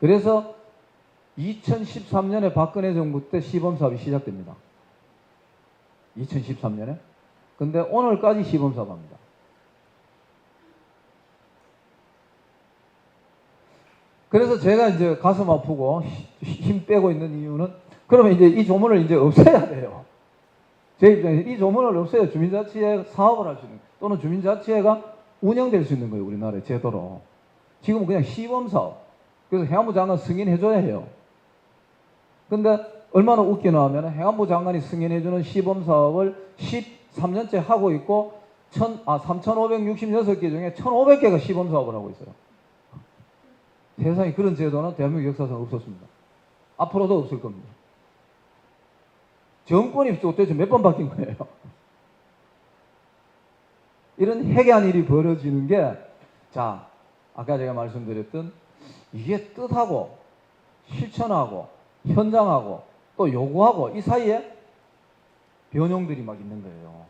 그래서 2013년에 박근혜 정부 때 시범 사업이 시작됩니다. 2013년에. 근데 오늘까지 시범 사업합니다. 그래서 제가 이제 가슴 아프고 힘 빼고 있는 이유는 그러면 이제 이 조문을 이제 없애야 돼요. 제 입장에서 이 조문을 없애야 주민자치회 사업을 할 수 있는 또는 주민자치회가 운영될 수 있는 거예요. 우리나라의 제도로. 지금은 그냥 시범 사업. 그래서 행안부 장관 승인해줘야 해요. 근데 얼마나 웃기나 하면 행안부 장관이 승인해주는 시범 사업을 13년째 하고 있고 천, 아, 3,566개 중에 1,500개가 시범 사업을 하고 있어요. 세상에 그런 제도는 대한민국 역사상 없었습니다. 앞으로도 없을 겁니다. 정권이 도대체 몇 번 바뀐 거예요. 이런 해괴한 일이 벌어지는 게, 자, 아까 제가 말씀드렸던 이게 뜻하고 실천하고 현장하고 또 요구하고 이 사이에 변형들이 막 있는 거예요.